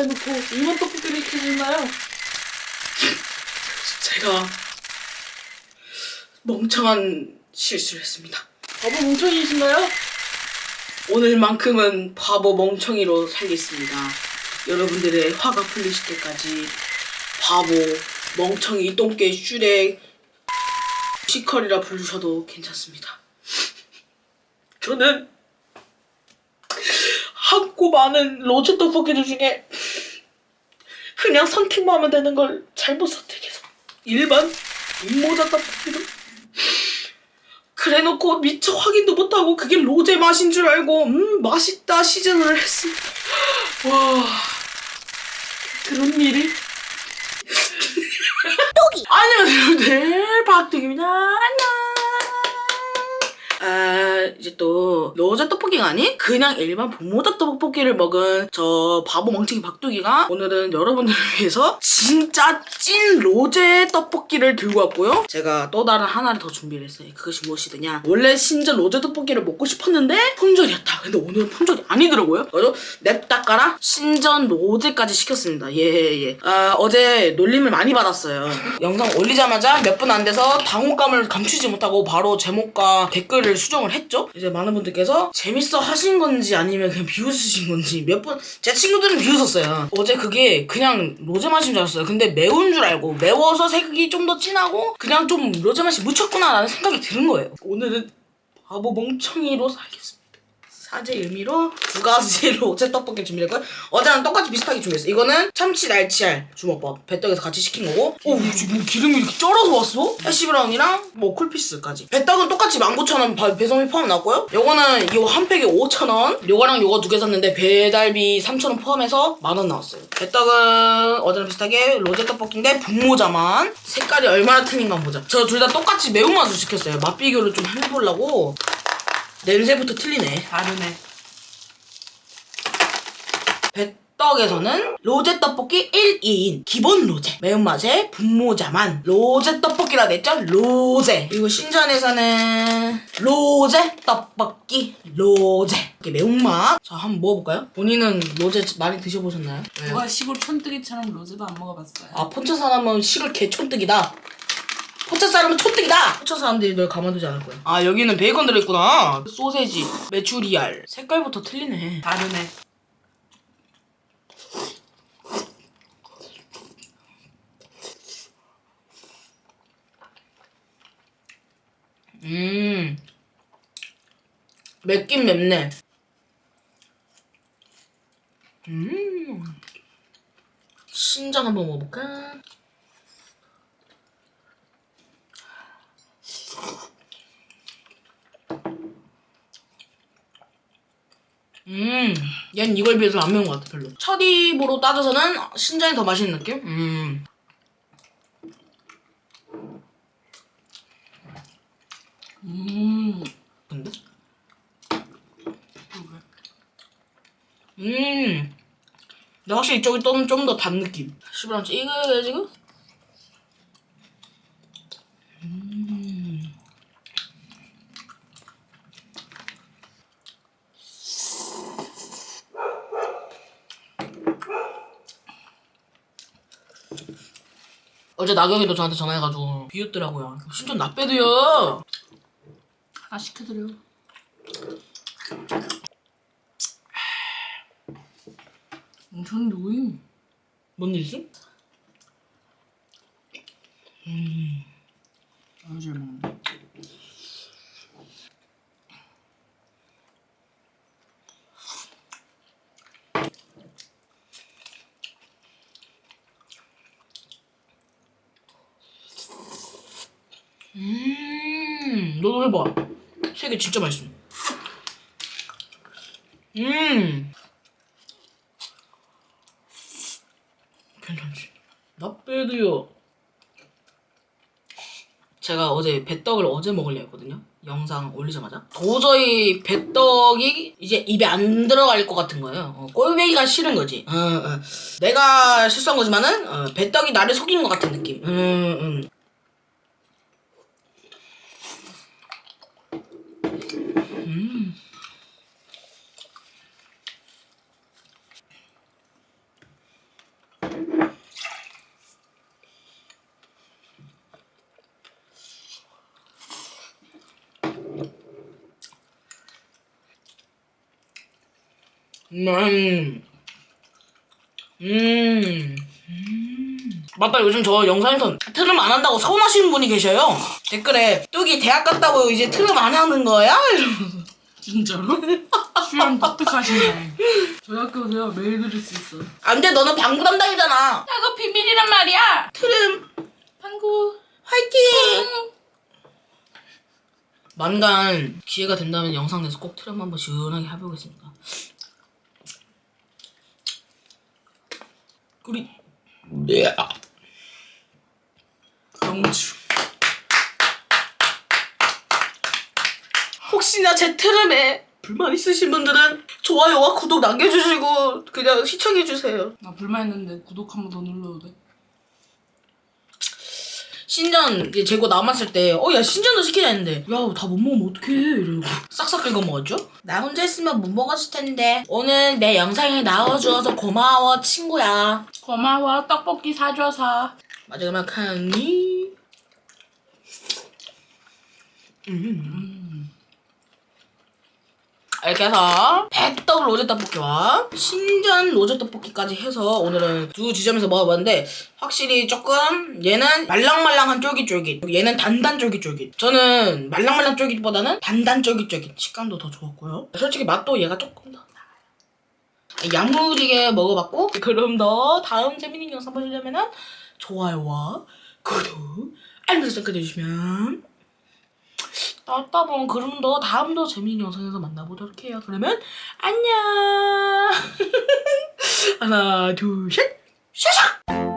해놓고 일반 떡볶이를 시켜줬나요? 제가 멍청한 실수를 했습니다. 바보 멍청이신가요? 오늘만큼은 바보 멍청이로 살겠습니다. 여러분들의 화가 풀리실 때까지 바보, 멍청이, 똥개, 슈렉, 시컬이라 부르셔도 괜찮습니다. 저는 한고 많은 로제 떡볶이들 중에 그냥 선택만 하면 되는 걸 잘못 선택해서. 일반 분모자 떡볶이를 그래놓고 미처 확인도 못하고 그게 로제 맛인 줄 알고 음 맛있다 시즌을 했습니다. 와 그런 일이? 안녕하세요 네 박두기입니다 안녕 아 이제 또 로제 떡볶이가 아닌 그냥 일반 분모자 떡볶이를 먹은 저 바보 멍청이 박두기가 오늘은 여러분들을 위해서 진짜 찐 로제 떡볶이를 들고 왔고요. 제가 또 다른 하나를 더 준비를 했어요. 그것이 무엇이더냐? 원래 신전 로제 떡볶이를 먹고 싶었는데 품절이었다. 근데 오늘은 품절이 아니더라고요. 그래서 냅다 까라 신전 로제까지 시켰습니다. 예예. 아 어제 놀림을 많이 받았어요. 영상 올리자마자 몇 분 안 돼서 당혹감을 감추지 못하고 바로 제목과 댓글 을 수정을 했죠. 이제 많은 분들께서 재밌어 하신 건지 아니면 그냥 비웃으신 건지 몇분제 친구들은 비웃었어요. 어제 그게 그냥 로제 맛인 줄 알았어요. 근데 매운 줄 알고 매워서 색이 좀 더 진하고 그냥 좀 로제 맛이 묻혔구나라는 생각이 드는 거예요. 오늘은 바보 멍청이로 살겠습니다 사제 의미로 두 가지 로제 떡볶이 준비했고요. 어제랑 똑같이 비슷하게 준비했어요. 이거는 참치 날치알 주먹밥 배떡에서 같이 시킨 거고. 오, 지금 기름이 이렇게 쩔어서 왔어? 해시브라운이랑 뭐 쿨피스까지. 배떡은 똑같이 19,000원 바- 배송비 포함 나왔고요. 요거는 이거 한 팩에 5,000원. 요거랑 요거 두 개 샀는데 배달비 3,000원 포함해서 만 원 나왔어요. 배떡은 어제랑 비슷하게 로제 떡볶이인데 분모자만 색깔이 얼마나 틀린가 보자. 저 둘 다 똑같이 매운맛을 시켰어요. 맛 비교를 좀 해보려고. 냄새부터 틀리네. 다르네. 배떡에서는 로제 떡볶이 1, 2인 기본 로제 매운맛에 분모자만 로제 떡볶이라 냈죠 로제 그리고 신전에서는 로제 떡볶이 로제 이렇게 매운맛 자 한번 먹어볼까요? 본인은 로제 많이 드셔보셨나요? 왜요? 누가 시골 촌뜨기처럼 로제도 안 먹어봤어요. 아 포천 사람은 시골 개촌뜨기다 포천 사람은 촌뜨기다 포천 사람들이 널 가만두지 않을 거야 아 여기는 베이컨 들어있구나 소세지 메추리알 색깔부터 틀리네 다르네. 음. 맵긴 맵네. 음. 신전 한번 먹어볼까? 음, 얜 이걸 비해서 안 매운 것 같아, 별로. 첫 입으로 따져서는 신전이 더 맛있는 느낌? 음. 음. 근데? 음. 근데 확실히 이쪽이 좀 좀 더 단 느낌. 시부랑 이거야 지금? 음. 어제 나경이도 저한테 전화해가지고 비웃더라고요. 신전 나빼도요. 하나 시켜드려. 엄청 누구임? 뭔일 있음? 아주 잘 먹네. 음, 너도 해봐. 색이 진짜 맛있어. 음. 괜찮지? 나빼도요. 제가 어제 배떡을 어제 먹으려 했거든요. 영상 올리자마자. 도저히 배떡이 이제 입에 안 들어갈 것 같은 거예요. 어, 꼴배기가 싫은 거지. 어, 어. 내가 실수한 거지만은 어, 배떡이 나를 속인 것 같은 느낌. 음, 음. 음. 음. 음. 맞다 요즘 저 영상에서 트름 안 한다고 서운하시는 분이 계셔요 댓글에 뚝이 대학 갔다고 이제 트름 안 하는 거야? 이러면서 진짜로? 취향 독특하시네. 저희 학교도요 매일 들을 수 있어. 안돼 너는 방구 담당이잖아 야, 그거 비밀이란 말이야. 트름 방구. 화이팅 만간 기회가 된다면 영상 내서 꼭 트름 한번 시원하게 해보겠습니다 우리 영주. 혹시나 제 트름에 불만 있으신 분들은 좋아요와 구독 남겨주시고 그냥 시청해주세요. 나 불만 있는데 구독 한 번 더 눌러도 돼? 신전 이제 재고 남았을 때, 어, 야, 신전도 시키자 했는데, 야, 다 못 먹으면 어떡해. 이러고. 싹싹 긁어 먹었죠? 나 혼자 있으면 못 먹었을 텐데, 오늘 내 영상에 나와주어서 고마워, 친구야. 고마워 떡볶이 사줘서. 마지막 한 입. 음. 이렇게 해서 백떡 로제 떡볶이와 신전 로제 떡볶이까지 해서 오늘은 두 지점에서 먹어봤는데 확실히 조금 얘는 말랑말랑한 쫄깃쫄깃 얘는 단단 쫄깃쫄깃 저는 말랑말랑 쫄깃보다는 단단 쫄깃쫄깃 식감도 더 좋았고요 솔직히 맛도 얘가 조금 더 나아요 야무지게 먹어봤고 그럼 더 다음 재밌는 영상 보시려면 좋아요와 구독 알림 설정까지 해주시면 따따 보면 그럼 더 다음도 재밌는 영상에서 만나보도록 해요. 그러면 안녕. 하나 둘 셋. 샤샥.